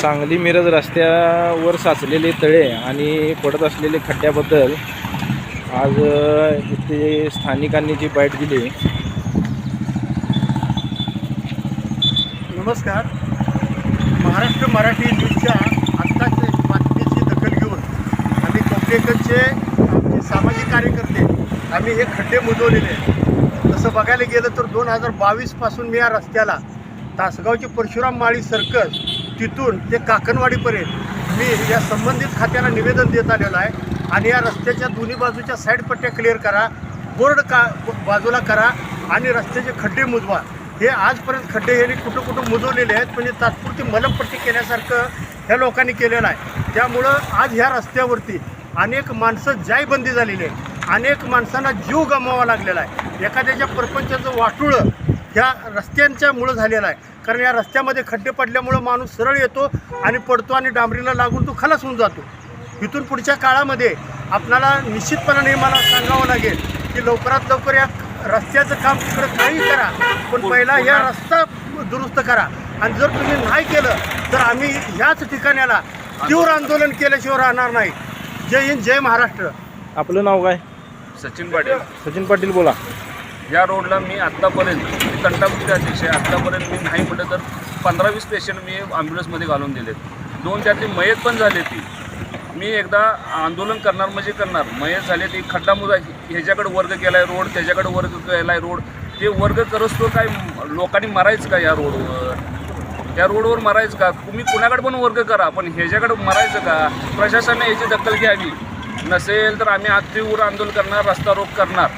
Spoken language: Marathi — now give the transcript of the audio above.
सांगली मिरज रस्त्यावर साचलेले तळे आणि पडत असलेले खड्ड्याबद्दल आज इथे स्थानिकांनी जी बाईट दिली. नमस्कार. महाराष्ट्र मराठी न्यूजच्या आत्ताच्या बातमीची दखल घेऊन आम्ही कोपरेकरचे आमचे सामाजिक कार्यकर्ते आम्ही हे खड्डे मुजवलेले तसं बघायला गेलं तर दोन हजार बावीसपासून मी या रस्त्याला तासगावची परशुराम माळी सर्कस तिथून ते काकणवाडीपर्यंत मी या संबंधित खात्याला निवेदन देत आलेलो आहे. आणि या रस्त्याच्या दोन्ही बाजूच्या साईड पट्ट्या क्लिअर करा बोर्ड का बाजूला करा आणि रस्त्याचे खड्डे मुजवा. हे आजपर्यंत खड्डे यांनी कुठं कुठं मुजवलेले आहेत म्हणजे तात्पुरती मलमपट्टी केल्यासारखं ह्या लोकांनी केलेलं आहे. त्यामुळं आज ह्या रस्त्यावरती अनेक माणसं जायबंदी झालेली आहे अनेक माणसांना जीव गमवावा लागलेला आहे. एखाद्याच्या परपंचाचं वाटुळं ह्या रस्त्यांच्यामुळं झालेलं आहे. कारण या रस्त्यामध्ये खड्डे पडल्यामुळं माणूस सरळ येतो आणि पडतो आणि डांबरीला लागून तो खलास होऊन जातो. इथून पुढच्या काळामध्ये आपणाला निश्चितपणाने मला सांगावं लागेल की लवकरात लवकर या रस्त्याचं काम तिकडे काही करा पण पहिला या रस्ता दुरुस्त करा. आणि जर तुम्ही नाही केलं तर आम्ही ह्याच ठिकाणाला तीव्र आंदोलन केल्याशिवाय राहणार नाही. जय हिंद जय महाराष्ट्र. आपलं नाव काय? सचिन पाटील. सचिन पाटील बोला. या रोडला मी आत्तापर्यंत तंटामुक्ती अतिशय. आत्तापर्यंत मी नाही म्हटलं तर पंधरा वीस पेशंट मी ॲम्ब्युलन्समध्ये घालून दिलेत. दोन त्यातली मयत पण झाली ती मी एकदा आंदोलन करणार म्हणजे करणार. मयत झाले ती खड्डा मुदा ह्याच्याकडे वर्ग केला आहे रोड त्याच्याकडे वर्ग केला आहे रोड. ते वर्ग करत तो काय लोकांनी मारायचं का या रोडवर? त्या रोडवर मरायचं का? तुम्ही कुणाकडे पण वर्ग करा पण ह्याच्याकडे मरायचं का? प्रशासनाने याची दखल घ्यावी. नसेल तर आम्ही आत्तीवर तीव्र आंदोलन करणार रस्ता रोक करणार.